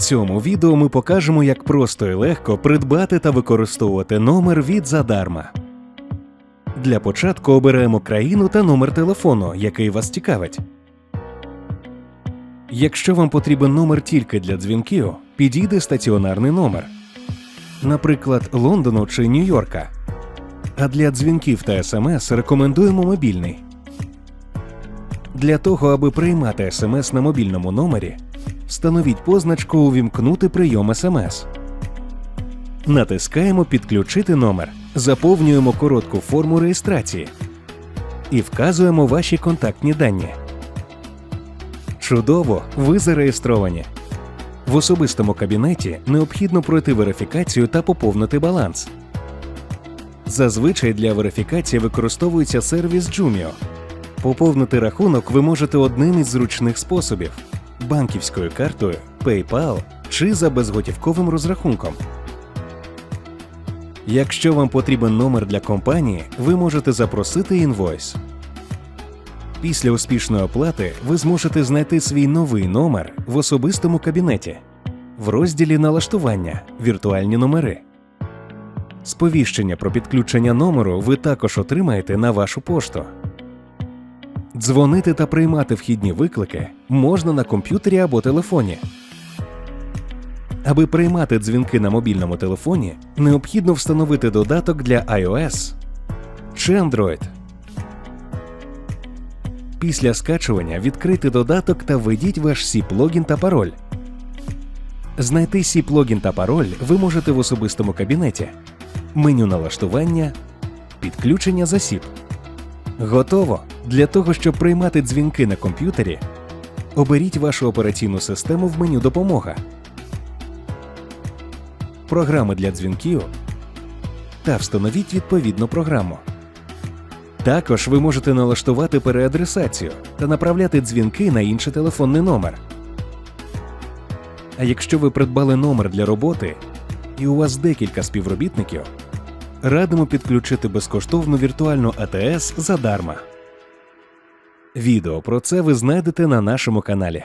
цьому відео ми покажемо, як просто і легко придбати та використовувати номер від задарма. Для початку обираємо країну та номер телефону, який вас цікавить. Якщо вам потрібен номер тільки для дзвінків, підійде стаціонарний номер, наприклад, Лондону чи Нью-Йорка. А для дзвінків та смс рекомендуємо мобільний. Для того, аби приймати смс на мобільному номері, встановіть позначку Увімкнути прийом смс. Натискаємо Підключити номер, заповнюємо коротку форму реєстрації і вказуємо ваші контактні дані. Чудово, ви зареєстровані. В особистому кабінеті необхідно пройти верифікацію та поповнити баланс. Зазвичай для верифікації використовується сервіс Jumio. Поповнити рахунок ви можете одним із зручних способів банківською картою, PayPal чи за безготівковим розрахунком. Якщо вам потрібен номер для компанії, ви можете запросити інвойс. Після успішної оплати ви зможете знайти свій новий номер в особистому кабінеті в розділі Налаштування Віртуальні номери. Сповіщення про підключення номеру ви також отримаєте на вашу пошту. Дзвонити та приймати вхідні виклики можна на комп'ютері або телефоні. Аби приймати дзвінки на мобільному телефоні, необхідно встановити додаток для iOS чи Android. Після скачування відкрити додаток та введіть ваш SIP-логін та пароль. Знайти SIP-логін та пароль ви можете в особистому кабінеті, меню налаштування, підключення за SIP. Готово! Для того, щоб приймати дзвінки на комп'ютері, оберіть вашу операційну систему в меню Допомога, програми для дзвінків та встановіть відповідну програму. Також ви можете налаштувати переадресацію та направляти дзвінки на інший телефонний номер. А якщо ви придбали номер для роботи і у вас декілька співробітників, радимо підключити безкоштовну віртуальну АТС задарма. Відео про це ви знайдете на нашому каналі.